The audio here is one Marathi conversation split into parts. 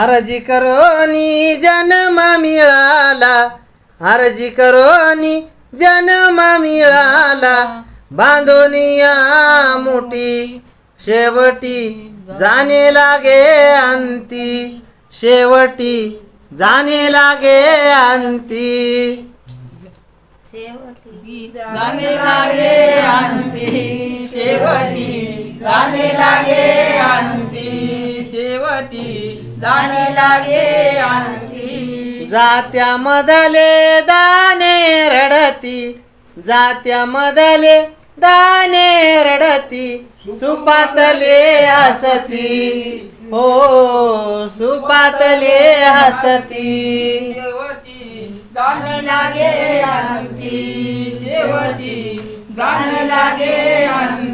आरजी करोनी जन्म मिळाला. आरजी करोनी जन्म मिळाला. बांधोनिया मोठी. शेवटी जाणे लागे अंती. शेवटी जाणे लागे अंती. जाणे लागे अंती. शेवटी जाणे लागे जाणे लागे अंती जात्या मधले दाणे रडती. जात्या मधले दाणे रडती. सुपातले हसती. हो सुपातले हसती. जाणे लागे अंती शेवटी जाणे लागे अंती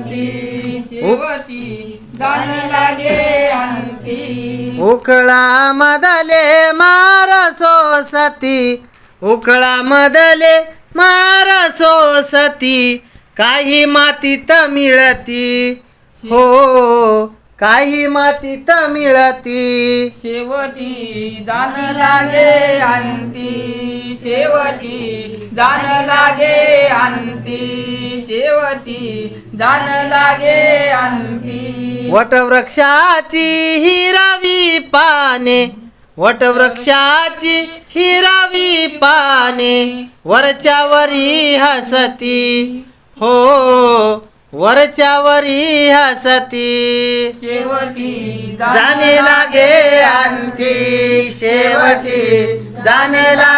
उकळा मदले मारसो सोसती उकळा मदले मारसो सोसती काही मातीत मिळती. हो काही मातीत मिळती. शेवटी जाण लागे अंती. शेवटी जाण लागे अंती शेवटी जाण लागे अंती वटवृक्षाची हिरवी पाने वटवृक्षाची हिरवी पाने वरच्या वरी हसती. हो वरच्या वरी हसती. शेवटी जाणे लागे अंती शेवटी जाणे लागे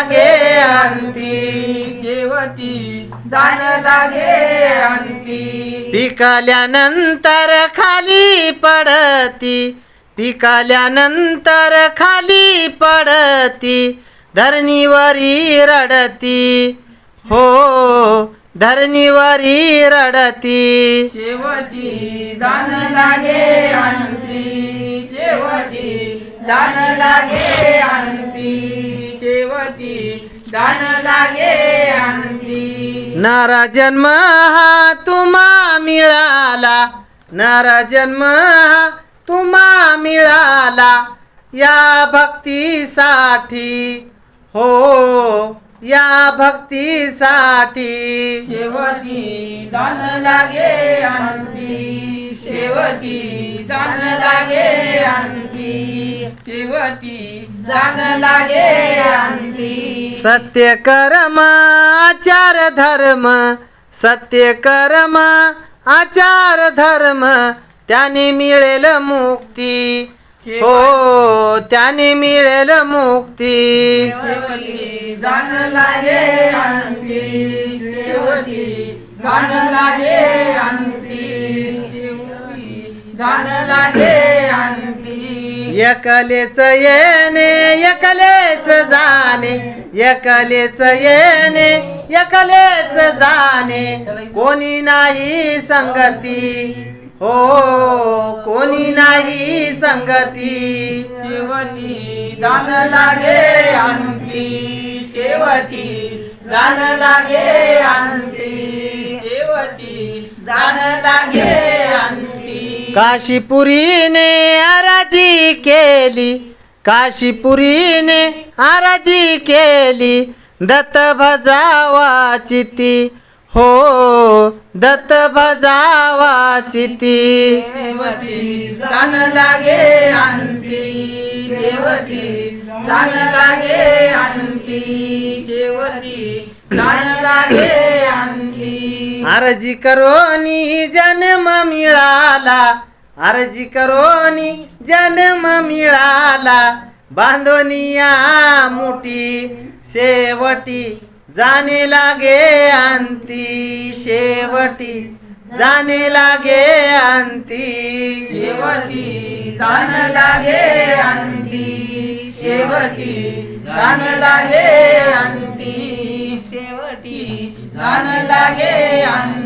अंती पिकाल्यानंतर खाली पडती. पिकाल्यानंतर खाली पडती. धरणीवरी रडती. हो धरणीवरी रडती. शेवटी जाण लागे अंती शेवटी जाण लागे अंती शेवटी जाण लागे अंती नारा जन्म हा तुम्हा मिळाला. नारा जन्म हा तुम्हा मिळाला. या भक्तीसाठी. हो या भक्तीसाठी. शेवटी दान लागे अंती शेवटी दान लागे अंती शेवटी दान लागे अंती सत्य कर्म आचार धर्म सत्य कर्म आचार धर्म त्याने मिळेल मुक्ती. हो त्याने मिळेल मुक्ती. शेवटी जाण लागे अंती शेवटी जाण लागे अंती शेवटी जाण लागे अंती एकलेच येणे एकलेच जाणे. एकलेच येणे एकलेच जाणे. कोणी नाही संगती. हो कोणी नाही संगती. शेवटी दान लागे अंती शेवटी दान लागे अंती शेवटी दान लागे अंती काशीपुरीने आराजी केली. काशीपुरीने आराजी केली दत्त भजावाची ती. हो दत्त भजावाची ती. शेवटी दान लागे अंती शेवटी लागे अंती शेवटी दान लागे अंती अर्जी करोनी जन्म मिळाला अर्जी करोनी जन्म मिळाला. बांधोनिया मोठी शेवटी जाणे लागे अंती शेवटी जाणे लागे अंती शेवटी दान लागे अंती शेवटी दान लागे अंती शेवटी दान लागे अंती